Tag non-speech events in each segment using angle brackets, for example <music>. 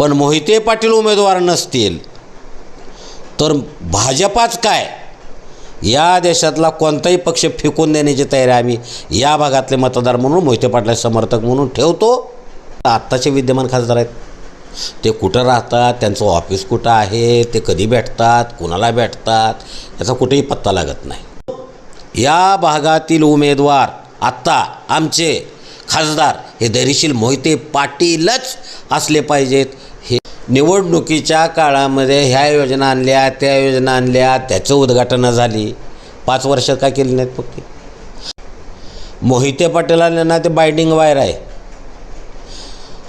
पण मोहिते पाटील उमेदवार नसतील तर भाजपाच काय? या देशातला कोणताही पक्ष फेकून देण्याची तयारी आम्ही या भागातले मतदार म्हणून मोहिते पाटला समर्थक म्हणून ठेवतो. आत्ताचे विद्यमान खासदार आहेत. ते कुठं राहतात त्यांचं ऑफिस कुठं आहे ते कधी भेटतात कुणाला भेटतात याचा कुठेही पत्ता लागत नाही. या भागातील उमेदवार आत्ता आमचे खासदार हे धैर्यशील मोहिते पाटीलच असले पाहिजेत. निवडणुकीच्या काळामध्ये ह्या योजना आणल्या त्या योजना आणल्या त्याचं उद्घाटनं झाली. पाच वर्ष का केली नाहीत फक्त मोहिते पाटीलांना ते बाइंडिंग वायर आहे.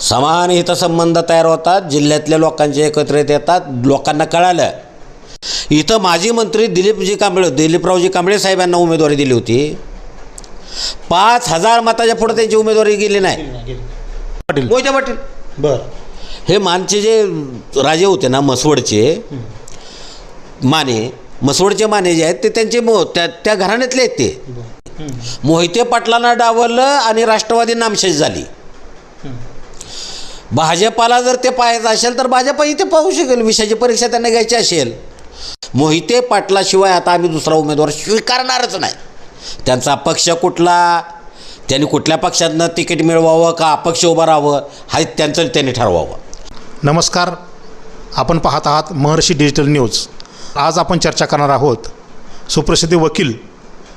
समान हितसंबंध तयार होतात जिल्ह्यातल्या लोकांचे एकत्रित येतात लोकांना कळालं. इथं माजी मंत्री दिलीपजी कांबळे दिलीपरावजी कांबळे साहेबांना उमेदवारी दिली होती. पाच हजार मताच्या पुढे त्यांची उमेदवारी गेली नाही. पाटील मोहिते पाटील. बर. हे मानचे जे राजे होते ना मसवडचे माने मसवडचे माने जे आहेत ते त्यांचे मो त्या त्या घराण्यातले आहेत ते. मोहिते पाटलांना डावललं आणि राष्ट्रवादी नामशेष झाली. भाजपाला जर ते पाहायचं असेल तर भाजपा इथे पाहू शकेल विषयाची परीक्षा त्यांना घ्यायची असेल. मोहिते पाटलाशिवाय आता आम्ही दुसरा उमेदवार स्वीकारणारच नाही. त्यांचा पक्ष कुठला? त्यांनी कुठल्या पक्षातनं तिकीट मिळवावं का अपक्ष उभं राहावं? हा त्यांचं त्यांनी ठरवावं. नमस्कार. आपण पाहत आहात महर्षी डिजिटल न्यूज. आज आपण चर्चा करणार आहोत सुप्रसिद्ध वकील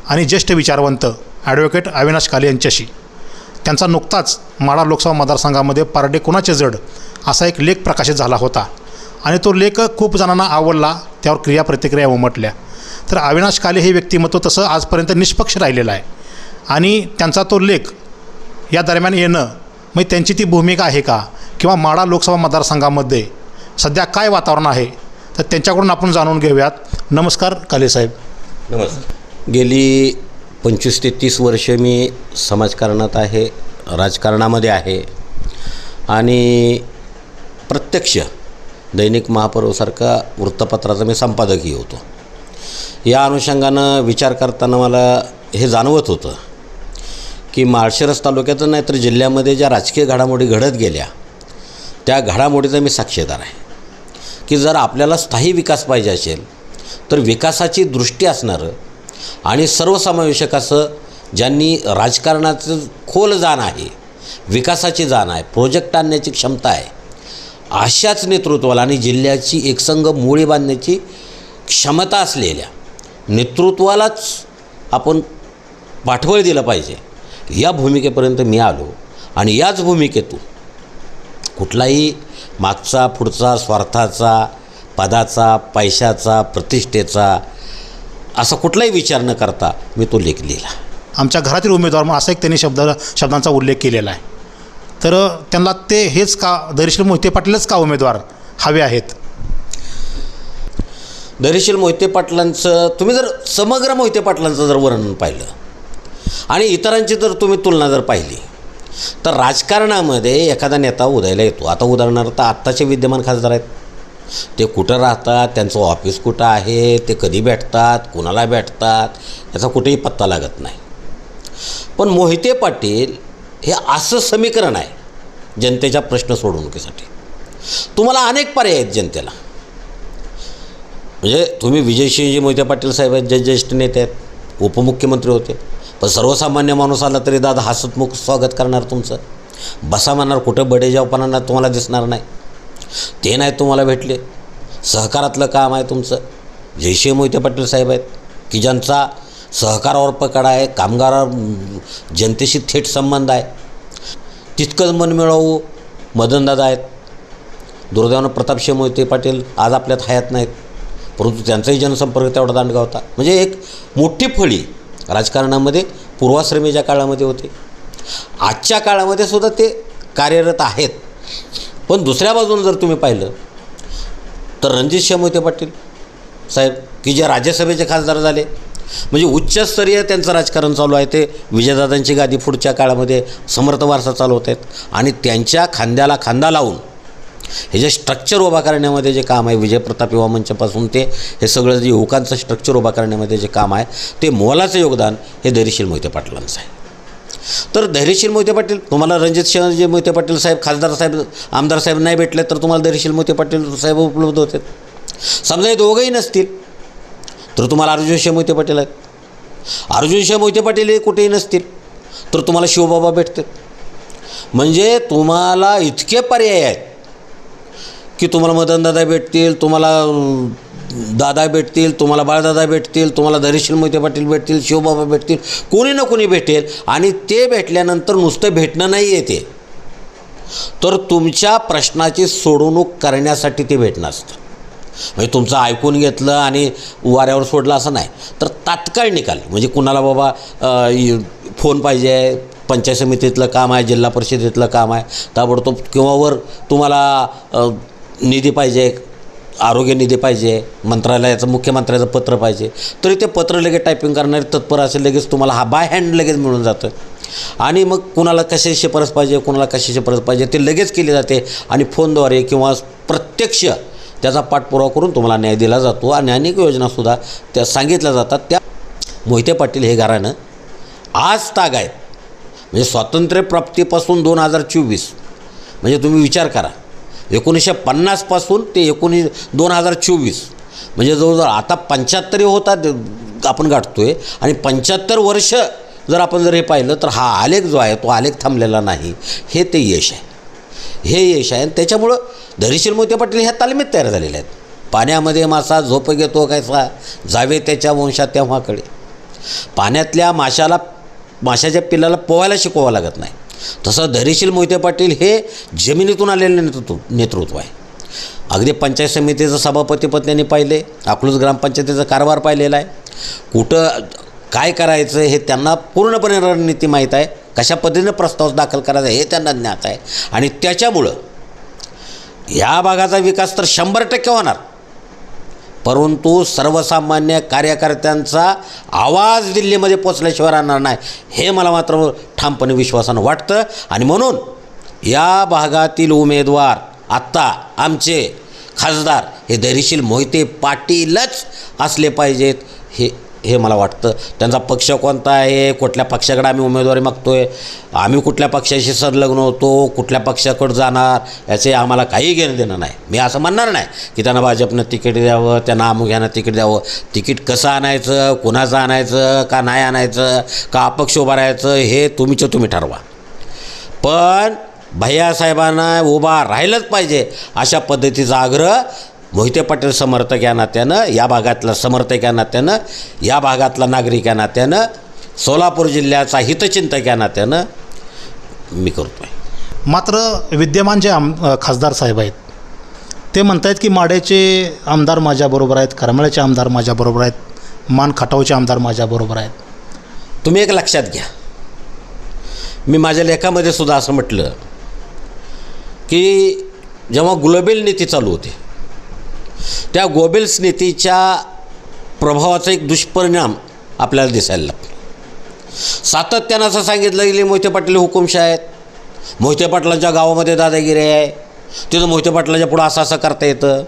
आणि ज्येष्ठ विचारवंत ॲडव्होकेट अविनाश काले यांच्याशी. त्यांचा नुकताच माडा लोकसभा मतदारसंघामध्ये पारडे कुणाचे जड असा एक लेख प्रकाशित झाला होता. आणि तो लेख खूप जणांना आवडला त्यावर क्रिया प्रतिक्रिया उमटल्या. तर अविनाश काले हे व्यक्तिमत्व तसं आजपर्यंत निष्पक्ष राहिलेलं आहे. आणि त्यांचा तो लेख या दरम्यान येणं मग त्यांची ती भूमिका आहे का? किंवा माडा लोकसभा मतदारसंघामध्ये सध्या काय वातावरण आहे तर त्यांच्याकडून आपण जाणून घेऊयात. नमस्कार काले साहेब. नमस्कार. गेली पंचवीस ते तीस वर्ष मी समाजकारणात आहे राजकारणामध्ये आहे. आणि प्रत्यक्ष दैनिक महापर्वसारखा वृत्तपत्राचा मी संपादकही होतो. या अनुषंगानं विचार करताना मला हे जाणवत होतं की माळशिरस तालुक्यातच नाही तर जिल्ह्यामध्ये ज्या राजकीय घडामोडी घडत गेल्या त्या घडामोडीचा मी साक्षीदार आहे. की जर आपल्याला स्थायी विकास पाहिजे असेल तर विकासाची दृष्टी असणारं आणि सर्वसमावेशक असं ज्यांनी राजकारणाचं खोल जाण आहे विकासाची जाण आहे प्रोजेक्ट आणण्याची क्षमता आहे अशाच नेतृत्वाला आणि जिल्ह्याची एकसंघ मुळी बांधण्याची क्षमता असलेल्या नेतृत्वालाच आपण पाठबळ दिलं पाहिजे. या भूमिकेपर्यंत मी आलो आणि याच भूमिकेतून कुठलाही मागचा पुढचा स्वार्थाचा पदाचा पैशाचा प्रतिष्ठेचा असा कुठलाही विचार न करता मी तो लेख लिहिला. आमच्या घरातील उमेदवार मग असा एक त्यांनी शब्द शब्दांचा उल्लेख केलेला आहे. तर त्यांना ते हेच का धैर्यशील मोहिते पाटीलच का उमेदवार हवे आहेत? धैर्यशील मोहिते पाटलांचं तुम्ही जर समग्र मोहिते पाटलांचं जर वर्णन पाहिलं आणि इतरांची जर तुम्ही तुलना जर पाहिली तर राजकारणामध्ये एखादा नेता उदयाला येतो. आता उदाहरणार्थ आत्ताचे विद्यमान खासदार आहेत. ते कुठं राहतात त्यांचं ऑफिस कुठं आहे ते कधी भेटतात कुणाला भेटतात याचा कुठेही पत्ता लागत नाही. पण मोहिते पाटील हे असं समीकरण आहे जनतेच्या प्रश्न सोडवणुकीसाठी. तुम्हाला अनेक पर्याय आहेत जनतेला. म्हणजे तुम्ही विजयसिंहजी मोहिते पाटील साहेब आहेत जे ज्येष्ठ नेते आहेत उपमुख्यमंत्री होते. पण सर्वसामान्य माणूस आला तरी दादा हसतमुख स्वागत करणार तुमचं. बसा म्हणणार कुठं बडेजावपणांना तुम्हाला दिसणार नाही. ते नाही तुम्हाला भेटले. सहकारातलं काम आहे तुमचं. जयसिंह मोहिते पाटील साहेब आहेत की ज्यांचा सहकारावर पकड आहे कामगार जनतेशी थेट संबंध आहे. तितकंच मन मिळवू मदनदादा आहेत. दुर्दैवानं प्रतापसिंह मोहिते पाटील आज आपल्यात हयात नाहीत. परंतु त्यांचाही जनसंपर्क तेवढा दांडगा होता. म्हणजे एक मोठी फळी राजकारणामध्ये पूर्वाश्रमीच्या काळामध्ये होते आजच्या काळामध्ये सुद्धा ते कार्यरत आहेत. पण दुसऱ्या बाजूनं जर तुम्ही पाहिलं तर रणजित शमोते पाटील साहेब की जे राज्यसभेचे खासदार झाले म्हणजे उच्चस्तरीय त्यांचं राजकारण चालू आहे. ते विजयदादांची गादी पुढच्या काळामध्ये समर्थ वारसा चालवत आहेत. आणि त्यांच्या खांद्याला खांदा लावून हे जे स्ट्रक्चर उभा करण्यामध्ये जे काम आहे विजय प्रताप युवा मंचापासून ते हे सगळं जे युवकांचं स्ट्रक्चर उभा करण्यामध्ये जे काम आहे ते मोलाचं योगदान हे धैर्यशील मोहिते पाटलांचं आहे. तर धैर्यशील मोहिते पाटील तुम्हाला रणजित सिंहजी मोहिते पाटील साहेब खासदार साहेब आमदार साहेब नाही भेटले तर तुम्हाला धैर्यशील मोहिते पाटील साहेब उपलब्ध होते. समजा हे दोघंही नसतील तर तुम्हाला अर्जुन मोहिते पाटील आहेत. अर्जुन मोहिते पाटील हे कुठेही नसतील तर तुम्हाला शिवबाबा भेटतात म्हणजे तुम्हाला इतके पर्याय आहेत की तुम्हाला मदनदादा भेटतील तुम्हाला दादा भेटतील तुम्हाला बाळदादा भेटतील तुम्हाला धैर्यशील मोहिते पाटील भेटतील शिवबाबा भेटतील कोणी ना कोणी भेटेल आणि ते भेटल्यानंतर नुसतं भेटणं नाही येते तर तुमच्या प्रश्नाची सोडवणूक करण्यासाठी ते भेटणं असतं. म्हणजे तुमचं ऐकून घेतलं आणि वाऱ्यावर सोडलं असं नाही. तर तात्काळ निकाल. म्हणजे कुणाला बाबा फोन पाहिजे आहे पंचायत समितीतलं काम आहे जिल्हा परिषदेतलं काम आहे ताबडतोब किंवा वर तुम्हाला निधी पाहिजे आरोग्य निधी पाहिजे मंत्रालयाचं मुख्यमंत्र्याचं पत्र पाहिजे. तरी ते पत्र लगेच टायपिंग करणारे तत्पर असेल लगेच तुम्हाला हा बाय हँड लगेच मिळून जातं आणि मग कुणाला कशाची शिफारस पाहिजे कुणाला कशाची शिफारस पाहिजे ते लगेच केले जाते. आणि फोनद्वारे किंवा प्रत्यक्ष त्याचा पाठपुरावा करून तुम्हाला न्याय दिला जातो. आणि अनेक योजनासुद्धा त्या सांगितल्या जातात. त्या मोहिते पाटील हे घराणं आज ताग आहेत. म्हणजे स्वातंत्र्यप्राप्तीपासून दोन हजार चोवीस. म्हणजे तुम्ही विचार करा. एकोणीसशे पन्नासपासून ते एकोणीस दोन हजार चोवीस. म्हणजे जवळजवळ आता पंच्याहत्तरी होतात आपण गाठतो आहे आणि पंच्याहत्तर वर्ष जर आपण जर हे पाहिलं तर हा आलेख जो आहे तो आलेख थांबलेला नाही. हे ते यश आहे. हे यश आहे. आणि त्याच्यामुळं धरीशील मोहिते पाटील ह्या तालमीत तयार झालेल्या आहेत. पाण्यामध्ये मासा झोप घेतो कायसा जावे त्याच्या वंशात तेव्हाकडे. पाण्यातल्या माशाला माशाच्या पिल्लाला पोहायला शिकवावं लागत नाही. तसं धैर्यशील मोहिते पाटील हे जमिनीतून आलेलं नेतृत्व नेतृत्व आहे. अगदी पंचायत समितीचं सभापतीपद त्यांनी पाहिले अकलूज ग्रामपंचायतीचा कारभार पाहिलेला आहे. कुठं काय करायचं हे त्यांना पूर्णपणे रणनीती माहीत आहे. कशा पद्धतीनं प्रस्ताव दाखल करायचा हे त्यांना ज्ञात आहे. आणि त्याच्यामुळं या भागाचा विकास तर शंभर टक्के होणार. परंतु सर्वसामान्य कार्यकर्त्यांचा आवाज दिल्लीमध्ये पोचल्याशिवाय राहणार नाही. हे मला मात्र ठामपणे विश्वासानं वाटतं. आणि म्हणून या भागातील उमेदवार आत्ता आमचे खासदार हे धैर्यशील मोहिते पाटीलच असले पाहिजेत हे हे मला वाटतं. त्यांचा पक्ष कोणता आहे? कुठल्या पक्षाकडे आम्ही उमेदवारी मागतो आहे आम्ही कुठल्या पक्षाशी संलग्न होतो? कुठल्या पक्षाकडं जाणार? याचे आम्हाला काही घेणं देणं नाही. मी असं म्हणणार नाही की त्यांना भाजपनं तिकीट द्यावं त्यांना अमुख्यानं तिकीट द्यावं. तिकीट कसं आणायचं? कुणाचं आणायचं? का नाही आणायचं? का अपक्ष उभं राहायचं? हे तुमचं तुम्ही ठरवा. पण भैयासाहेबांना उभा राहिलंच पाहिजे अशा पद्धतीचा आग्रह मोहिते पाटील समर्थक या नात्यानं या भागातला समर्थक या नात्यानं या भागातला नागरिक या नात्यानं सोलापूर जिल्ह्याचा हितचिंतक या नात्यानं मी करतो आहे मात्र विद्यमान जे आम खासदार साहेब आहेत ते म्हणत आहेत की माड्याचे आमदार माझ्याबरोबर आहेत करमाळ्याचे आमदार माझ्याबरोबर आहेत मान खटावचे आमदार माझ्याबरोबर आहेत. तुम्ही एक लक्षात घ्या. मी माझ्या लेखामध्ये सुद्धा असं म्हटलं की जेव्हा ग्लोबल नीती चालू होती त्या गोबेल्स नीतीच्या प्रभावाचा एक दुष्परिणाम आपल्याला दिसायला लागतो. सातत्यानं असं सांगितलं गेले मोहिते पाटील हुकुमशाह आहेत मोहिते पाटलांच्या गावामध्ये दादागिरी आहे. तिथं मोहिते पाटलाच्या पुढं असं असं करता येतं.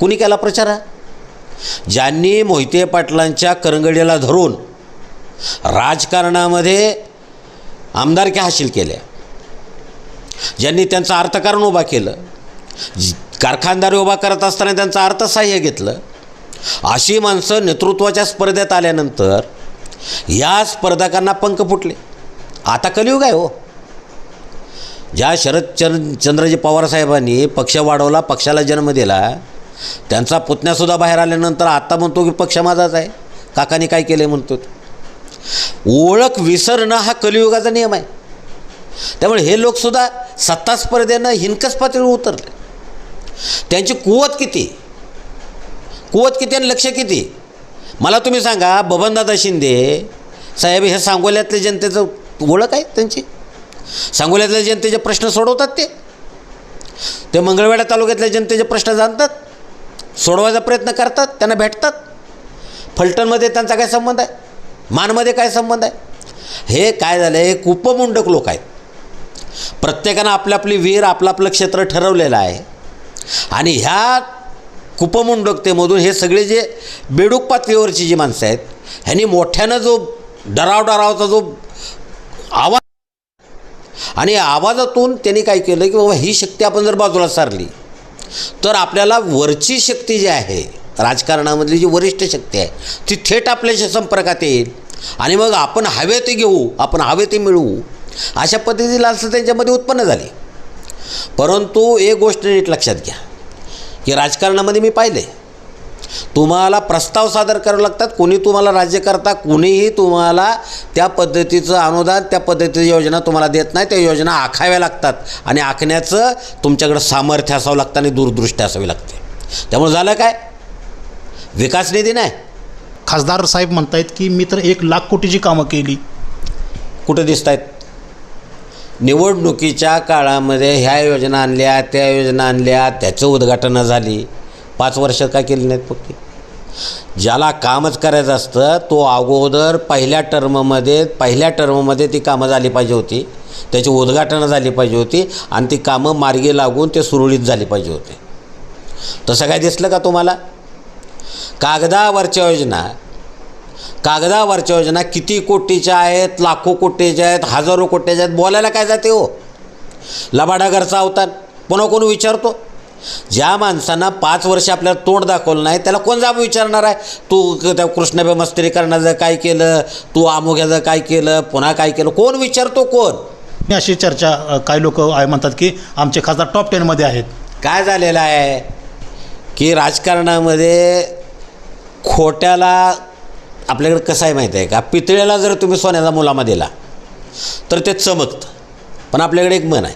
कुणी केला प्रचार? आहे ज्यांनी मोहिते पाटलांच्या करंगडीला धरून राजकारणामध्ये आमदारक्या हासिल केल्या. ज्यांनी त्यांचं अर्थकारण उभा केलं. कारखानदारी उभा करत असताना त्यांचं अर्थसाह्य घेतलं. अशी माणसं नेतृत्वाच्या स्पर्धेत आल्यानंतर या स्पर्धकांना पंख फुटले. आता कलियुग आहे हो. ज्या शरद शरदचंद्र चंद्रजी पवार साहेबांनी पक्ष वाढवला पक्षाला जन्म दिला त्यांचा पुतण्यासुद्धा बाहेर आल्यानंतर आता म्हणतो की पक्ष माझाच आहे. काकाने काय केलं म्हणतो ओळख विसरणं हा कलियुगाचा नियम आहे. त्यामुळे हे लोकसुद्धा सत्ता स्पर्धेनं हिनकस पातळीवर उतरले. त्यांची कुवत किती? कुवत किती आणि लक्ष किती? मला तुम्ही सांगा बबनदादा शिंदे साहेब हे सांगोल्यातल्या जनतेचं ओळख आहे त्यांची? सांगोल्यातल्या जनतेचे प्रश्न सोडवतात ते? ते मंगळवेढा तालुक्यातल्या जनतेचे प्रश्न जाणतात सोडवायचा प्रयत्न करतात त्यांना भेटतात. फलटणमध्ये त्यांचा काय संबंध आहे? मानमध्ये काय संबंध आहे? हे काय झालं हे कुपमुंडक लोक आहेत. प्रत्येकानं आपली आपली वीर आपलं आपलं क्षेत्र ठरवलेलं आहे. आणि ह्या कुपमुंडकतेमधून हे सगळे जे बेडूक पातळीवरची जी माणसं आहेत ह्यांनी मोठ्यानं जो डराव डरावचा जो आवाज आणि आवाजातून त्यांनी काय केलं की बाबा ही शक्ती आपण जर बाजूला सारली तर आपल्याला वरची शक्ती जी आहे राजकारणामधली जी वरिष्ठ शक्ती आहे ती थेट आपल्याशी संपर्कात येईल. आणि मग आपण हवे ते घेऊ आपण हवे ते मिळवू अशा पद्धतीला असं त्यांच्यामध्ये उत्पन्न झाली. परंतु एक गोष्ट नीट लक्षात घ्या की राजकारणामध्ये मी पाहिले. तुम्हाला प्रस्ताव सादर करावे लागतात कोणी तुम्हाला राज्यकर्ता कोणीही तुम्हाला त्या पद्धतीचं अनुदान त्या पद्धतीची योजना तुम्हाला देत नाही त्या योजना आखाव्या लागतात. आणि आखण्याचं तुमच्याकडं सामर्थ्य असावं लागतं आणि दूरदृष्टी असावी लागते. त्यामुळे झालं काय? विकास निधी नाही. खासदार साहेब म्हणतायत की मी तर एक लाख कोटीची कामं केली. कुठं दिसत आहेत निवडणुकीच्या काळामध्ये ह्या योजना आणल्या त्या योजना आणल्या त्याचं उद्घाटनं झाली. पाच वर्ष का केली नाहीत पक्की ज्याला कामच करायचं असतं तो अगोदर पहिल्या टर्ममध्ये पहिल्या टर्ममध्ये ती कामं झाली पाहिजे होती. त्याची उद्घाटनं झाली पाहिजे होती आणि ती कामं मार्गी लागून ते सुरळीत झाली पाहिजे होते. तसं काय दिसलं का तुम्हाला? कागदावरच्या योजना कागदावरच्या योजना किती कोटीच्या आहेत लाखो कोटीच्या आहेत हजारो कोटीच्या आहेत बोलायला काय जाते हो? लबाडागरचा अवतार पुन्हा कोण विचारतो? ज्या माणसांना पाच वर्ष आपल्याला तोंड दाखवलं नाही त्याला कोण जाब विचारणार आहे? तू त्या कृष्णबे मस्तिरीकरणाचं काय केलं? तू आमुग्याचं काय केलं? पुन्हा काय केलं? कोण विचारतो कोण? मी अशी चर्चा काही लोक आहे म्हणतात की आमचे खासदार टॉप टेनमध्ये आहेत. काय झालेलं आहे? की राजकारणामध्ये खोट्याला आपल्याकडे कसं आहे माहिती आहे का? पितळ्याला जर तुम्ही सोन्याचा मुलामा दिला तर ते चमकतं. पण आपल्याकडे एक मन आहे.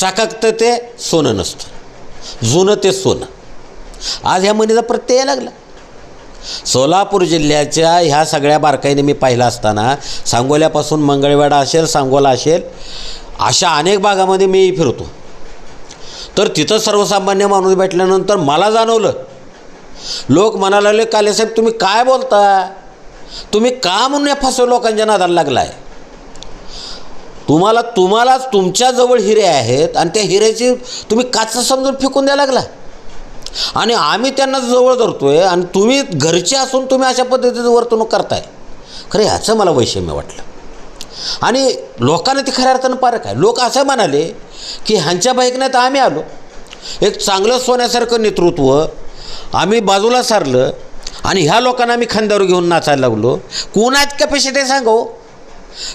चाककतं ते सोनं नसतं. जुनं ते सोनं. आज ह्या मनीचा प्रत्यय लागला. सोलापूर जिल्ह्याच्या ह्या सगळ्या बारकाईने मी पाहिलं असताना सांगोल्यापासून मंगळवेढा असेल सांगोला असेल अशा अनेक भागामध्ये मी फिरतो. तर तिथं सर्वसामान्य माणूस भेटल्यानंतर मला जाणवलं लोक म्हणायला लागले कालेसाहेब तुम्ही काय बोलता तुम्ही का म्हणून या फसव लोकांच्या नादाला लागला आहे तुम्हाला तुम्हालाच तुमच्याजवळ हिरे आहेत आणि त्या हिऱ्याची तुम्ही काच समजून फेकून द्यायला लागला आणि आम्ही त्यांना जवळ धरतोय आणि तुम्ही घरचे असून तुम्ही अशा पद्धतीचं वर्तणूक करताय. खरं ह्याचं मला वैषम्य वाटलं. आणि लोकांना ते खऱ्या अर्थानं पारक आहे. लोक असं म्हणाले की ह्यांच्या बाईकने तर आम्ही आलो. एक चांगलं सोन्यासारखं नेतृत्व आम्ही बाजूला सारलं आणि ह्या लोकांना आम्ही खांद्यावर घेऊन नाचायला लागलो. कुणाच कॅपॅसिटी सांगा हो.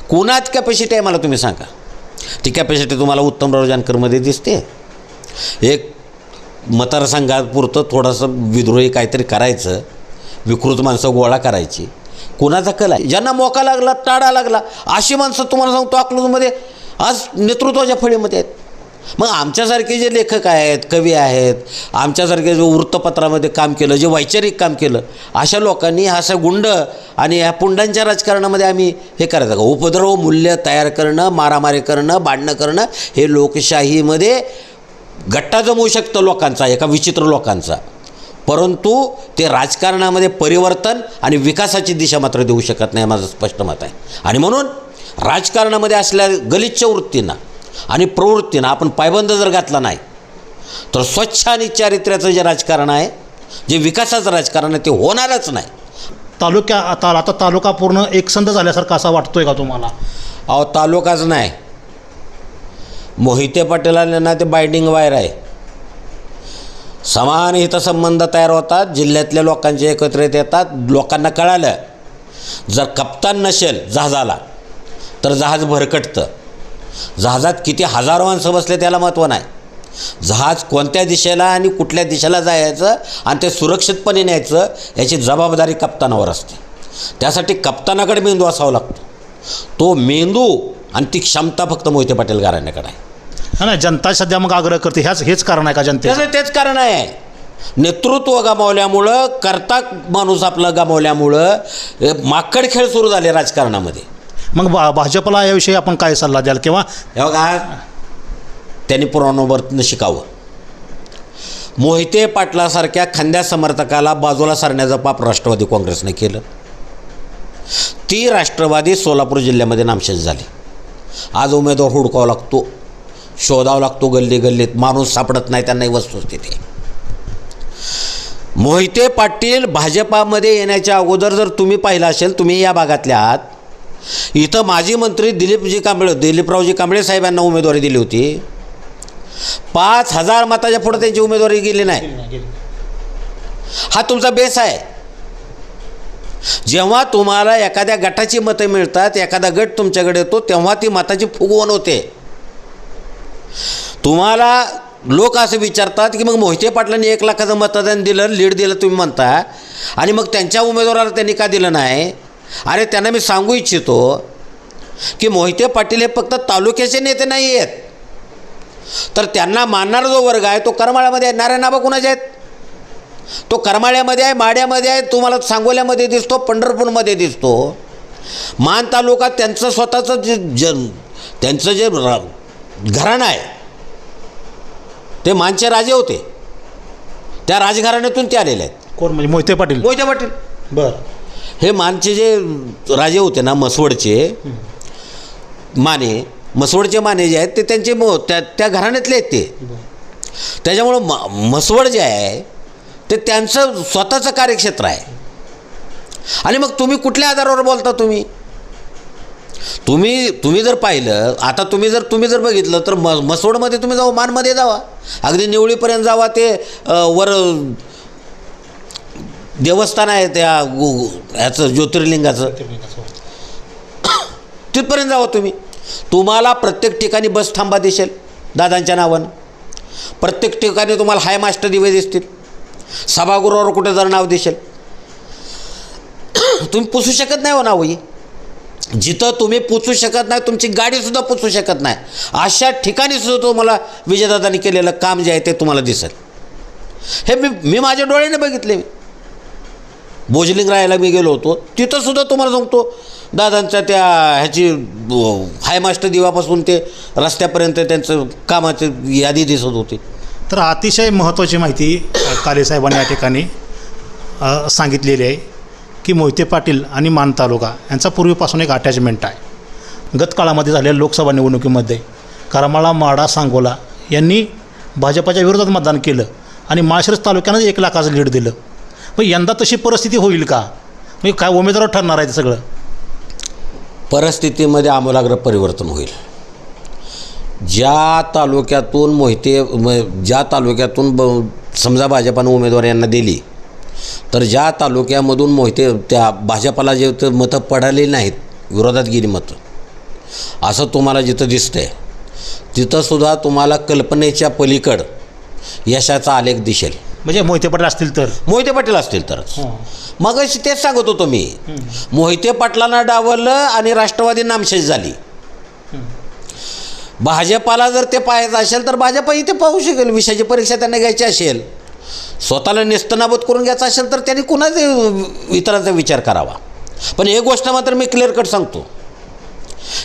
कुणाच कॅपॅसिटी आहे मला तुम्ही सांगा. ती कॅपॅसिटी तुम्हाला उत्तमराव जानकरमध्ये दिसते. एक मतदारसंघापुरतं थोडंसं विद्रोही काहीतरी करायचं विकृत माणसं गोळा करायची. कुणाचा कल आहे? ज्यांना मोका लागला टाळा लागला अशी माणसं तुम्हाला सांगतो अकलूजमध्ये आज नेतृत्वाच्या फळीमध्ये आहेत. मग आमच्यासारखे जे लेखक आहेत कवी आहेत आमच्यासारखे जे वृत्तपत्रामध्ये काम केलं जे वैचारिक काम केलं अशा लोकांनी असं गुंड आणि ह्या पुंडांच्या राजकारणामध्ये आम्ही हे करायचं का उपद्रव मूल्य तयार करणं मारामारी करणं भांडणं करणं हे लोकशाहीमध्ये गट्टा जमवू शकतं लोकांचा एका विचित्र लोकांचा. परंतु ते राजकारणामध्ये परिवर्तन आणि विकासाची दिशा मात्र देऊ शकत नाही माझं स्पष्ट मत आहे. आणि म्हणून राजकारणामध्ये असल्या गलिच्छ वृत्तींना आणि प्रवृत्तींना आपण पायबंद जर घातला नाही तर स्वच्छ आणि चारित्र्याचं जे राजकारण आहे जे विकासाचं राजकारण आहे ते होणारच नाही. तालुक्या आता आता तालुका पूर्ण एकसंध झाल्यासारखा असा वाटतोय का तुम्हाला? अहो तालुकाच नाही. मोहिते पाटीलांना ते बाइंडिंग वायर आहे. समान हितसंबंध तयार होतात जिल्ह्यातल्या लोकांचे एकत्रित येतात लोकांना कळालं जर कप्तान नसेल जहाजाला तर जहाज भरकटतं. जहाजात किती हजारो माणसं बसले त्याला महत्त्व नाही. जहाज कोणत्या दिशेला आणि कुठल्या दिशेला जायचं आणि ते सुरक्षितपणे न्यायचं याची जबाबदारी कप्तानावर असते. त्यासाठी कप्तानाकडे मेंदू असावा लागतो. तो मेंदू आणि ती क्षमता फक्त मोहिते पाटील घराण्याकडे आहे हा ना जनता सध्या मग आग्रह करते ह्याच हेच कारण आहे का जनतेचं? तेच कारण आहे. नेतृत्व गमावल्यामुळं करता माणूस आपला गमावल्यामुळं माकड खेळ सुरू झाले राजकारणामध्ये. मग भा भाजपला याविषयी आपण काय सल्ला द्याल किंवा हे बघा त्यांनी पुराणोबरनं शिकावं. मोहिते पाटलासारख्या खांद्या समर्थकाला बाजूला सारण्याचं पाप राष्ट्रवादी काँग्रेसने केलं. ती राष्ट्रवादी सोलापूर जिल्ह्यामध्ये नामशेष झाली. आज उमेदवार हुडकावा लागतो शोधावा लागतो गल्ली गल्लीत माणूस सापडत नाही त्यांनाही वस्तुस्थिती मोहिते पाटील भाजपामध्ये येण्याच्या अगोदर जर तुम्ही पाहिलं असेल तुम्ही या भागातल्या आहात इथं माजी मंत्री दिलीपजी कांबळे दिलीपरावजी कांबळे साहेबांना उमेदवारी दिली होती. पाच हजार मताच्या पुढे त्यांची उमेदवारी गेली नाही. हा तुमचा बेस आहे. जेव्हा तुम्हाला एखाद्या गटाची मतं मिळतात एखादा गट तुमच्याकडे येतो तेव्हा ती मताची फुगवण होते. तुम्हाला लोक असं विचारतात की मग मोहिते पाटलांनी एक लाखाचं मतदान दिलं लीड दिलं तुम्ही म्हणता आणि मग त्यांच्या उमेदवाराला त्यांनी का दिलं नाही? अरे त्यांना मी सांगू इच्छितो की मोहिते पाटील हे फक्त तालुक्याचे नेते नाही आहेत. तर त्यांना मानणारा जो वर्ग आहे तो करमाळ्यामध्ये आहे. नारायण आबा कुणाचे आहेत? तो करमाळ्यामध्ये आहे माड्यामध्ये आहे तुम्हाला सांगोल्यामध्ये दिसतो पंढरपूरमध्ये दिसतो. मान तालुका त्यांचं स्वतःचं जे जन त्यांचं जे घराणं आहे ते मानचे राजे होते. त्या राजघराण्यातून ते आलेले आहेत. कोण म्हणजे? मोहिते पाटील. मोहिते पाटील. बर. हे मानचे जे राजे होते ना मसवडचे माने मसवडचे माने जे आहेत ते त्यांचे मो त्या त्या घराण्यातले आहेत ते. त्याच्यामुळं म मसवड जे आहे ते त्यांचं स्वतःचं कार्यक्षेत्र आहे. आणि मग तुम्ही कुठल्या आधारावर बोलता तुम्ही? तुम्ही तुम्ही जर पाहिलं आता तुम्ही जर तुम्ही जर बघितलं तर म मसवडमध्ये तुम्ही जाऊ मानमध्ये जावा. अगदी निवळीपर्यंत जावा ते वर देवस्थान आहे त्या गु- ह्याचं ज्योतिर्लिंगाचं. तिथपर्यंत जावा तुम्ही. तुम्हाला प्रत्येक ठिकाणी बस थांबा दिसेल दादांच्या नावानं. प्रत्येक ठिकाणी तुम्हाला हाय मास्टर दिवे दिसतील. सभागृहावर कुठे जर नाव दिसेल. <coughs> तुम्ही पुसू शकत नाही हो नाव हो ही जिथं तुम्ही पुचू शकत नाही तुमची गाडीसुद्धा पुचू शकत नाही. अशा ठिकाणी सुद्धा तुम्हाला विजयदादांनी केलेलं काम जे आहे ते तुम्हाला दिसेल. हे मी मी माझ्या डोळ्याने बघितले. मी भोजलिंग राहायला मी गेलो होतो. तिथंसुद्धा तुम्हाला सांगतो दादांच्या त्या ह्याची हायमास्टर हाय मास्टर दिवापासून ते रस्त्यापर्यंत त्यांचं कामाची यादी दिसत होती. तर अतिशय महत्त्वाची माहिती कालेसाहेबांनी या ठिकाणी सांगितलेली आहे की मोहिते पाटील आणि मान तालुका यांचा पूर्वीपासून एक अटॅचमेंट आहे. गत काळामध्ये झालेल्या लोकसभा निवडणुकीमध्ये करमाळा माडा सांगोला यांनी भाजपाच्या विरोधात मतदान केलं आणि माळशिरस तालुक्यानं एक लाखाचं लीड दिलं. मग यंदा तशी परिस्थिती होईल का? म्हणजे काय उमेदवार ठरणार आहे ते सगळं? परिस्थितीमध्ये आमूलाग्र परिवर्तन होईल. ज्या तालुक्यातून मोहिते म ज्या तालुक्यातून ब समजा भाजपानं उमेदवार यांना दिली तर ज्या तालुक्यामधून मोहिते त्या भाजपाला जे ते मतं पडाली नाहीत विरोधात गेली मतं असं तुम्हाला जिथं दिसतं आहे तिथंसुद्धा तुम्हाला कल्पनेच्या पलीकड यशाचा आलेख दिसेल. म्हणजे मोहिते पाटील असतील तर. मोहिते पाटील असतील तरच. मग तेच सांगत होतो मी. मोहिते पाटलांना डावललं आणि राष्ट्रवादी नामशेष झाली. भाजपाला जर ते पाहायचं असेल तर भाजपा इथे पाहू शकेल विषयाची परीक्षा त्यांना घ्यायची असेल. स्वतःला नेस्तनाबूत करून घ्यायचं असेल तर त्यांनी कुणाचा इतरांचा विचार करावा? पण एक गोष्ट मात्र मी क्लिअर कट सांगतो.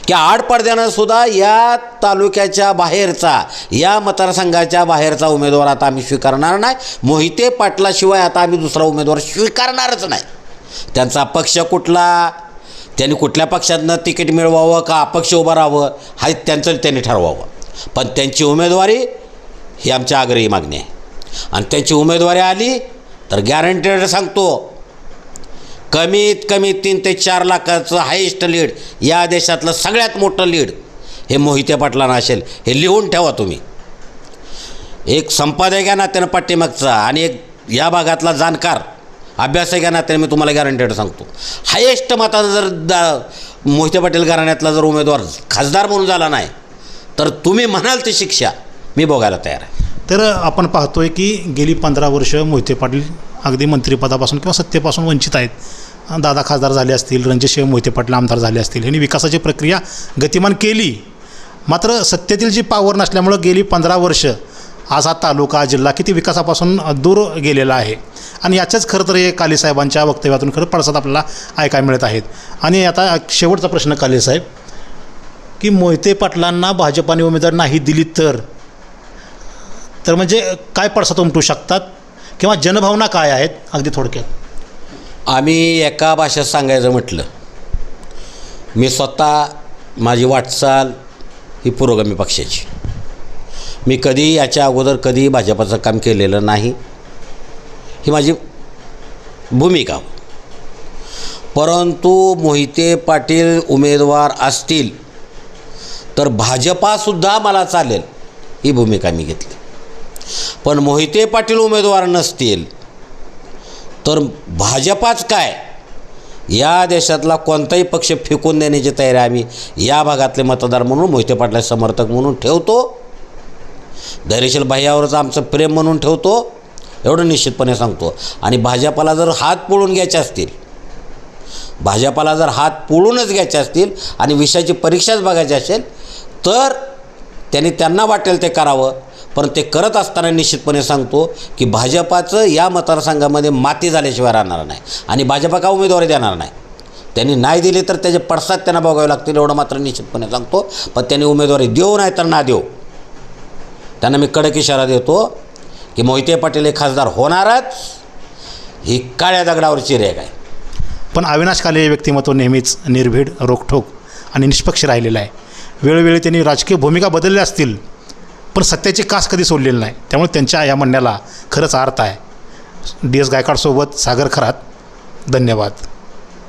की आडपडद्यानं सुद्धा या तालुक्याच्या बाहेरचा या मतदारसंघाच्या बाहेरचा उमेदवार आता आम्ही स्वीकारणार नाही. मोहिते पाटलाशिवाय आता आम्ही दुसरा उमेदवार स्वीकारणारच नाही. त्यांचा पक्ष कुठला? त्यांनी कुठल्या पक्षातनं तिकीट मिळवावं का अपक्ष उभं राहावं? हा त्यांचं त्यांनी ठरवावं. पण त्यांची उमेदवारी ही आमच्या आग्रही मागणी आहे. आणि त्यांची उमेदवारी आली तर गॅरंटेड सांगतो कमीत कमी तीन ते चार लाखाचं हायेस्ट लीड या देशातलं सगळ्यात मोठं लीड हे मोहिते पाटलांना असेल हे लिहून ठेवा तुम्ही. एक संपादक या नात्यानं पाठीमागचा आणि एक या भागातला जाणकार अभ्यासक या नात्याने मी तुम्हाला गॅरंटेड सांगतो. हायेस्ट मताचा जर दा मोहिते पाटील घराण्यातला जर उमेदवार खासदार म्हणून झाला नाही तर तुम्ही म्हणाल ती शिक्षा मी बघायला तयार आहे. तर आपण पाहतोय की गेली पंधरा वर्ष मोहिते पाटील अगदी मंत्रिपदापासून किंवा सत्तेपासून वंचित आहेत. दादा खासदार झाले असतील रणजितसिंह मोहिते पाटील आमदार झाले असतील यांनी विकासाची प्रक्रिया गतिमान केली. मात्र सत्तेतील जी पावर नसल्यामुळं गेली पंधरा वर्ष आज हा तालुका जिल्हा किती विकासापासून दूर गेलेला आहे. आणि याच्याच खरं तर हे कालेसाहेबांच्या वक्तव्यातून खरं पडसाद आपल्याला ऐकायला मिळत आहेत. आणि आता शेवटचा प्रश्न कालेसाहेब की मोहिते पाटलांना भाजपाने उमेदवार नाही दिली तर? तर म्हणजे काय पडसाद उमटू शकतात? किंवा जनभावना काय आहेत? अगदी थोडक्यात. आम्ही एका भाषेत सांगायचं म्हटलं मी स्वतः माझी वाटचाल ही पुरोगामी पक्षाची. मी कधी याच्या अगोदर कधी भाजपाचं काम केलेलं नाही. ही माझी भूमिका. परंतु मोहिते पाटील उमेदवार असतील तर भाजपासुद्धा मला चालेल ही भूमिका मी घेतली. पण मोहिते पाटील उमेदवार नसतील तर भाजपाच काय? या देशातला कोणताही पक्ष फेकून देण्याची तयारी आम्ही या भागातले मतदार म्हणून मोहिते पाटला समर्थक म्हणून ठेवतो. धैर्यशील बाह्यावरच आमचं प्रेम म्हणून ठेवतो. एवढं निश्चितपणे सांगतो. आणि भाजपाला जर हात पोळून घ्यायचे असतील भाजपाला जर हात पोळूनच घ्यायचे असतील आणि विषयाची परीक्षाच बघायची असेल तर त्यांनी त्यांना वाटेल ते करावं. पण ते करत असताना निश्चितपणे सांगतो की भाजपाचं या मतदारसंघामध्ये माती झाल्याशिवाय राहणार नाही आणि भाजपा का उमेदवारी देणार नाही? त्यांनी नाही दिले तर त्याचे पडसाद त्यांना बघावे लागतील एवढं मात्र निश्चितपणे सांगतो. पण त्यांनी उमेदवारी देऊ नाही तर ना देऊ. त्यांना मी कडक इशारा देतो की मोहिते पाटील हे खासदार होणारच. ही काळ्या दगडावरची रेग आहे. पण अविनाश काले व्यक्तिमत्व नेहमीच निर्भीड रोखठोक आणि निष्पक्ष राहिलेलं आहे. वेळोवेळी त्यांनी राजकीय भूमिका बदलल्या असतील पण सत्याची कास कधी सोडलेली नाही. त्यामुळे त्यांच्या या म्हणण्याला खरंच अर्थ आहे. डी एस गायकवाडसोबत सागर खरात. धन्यवाद.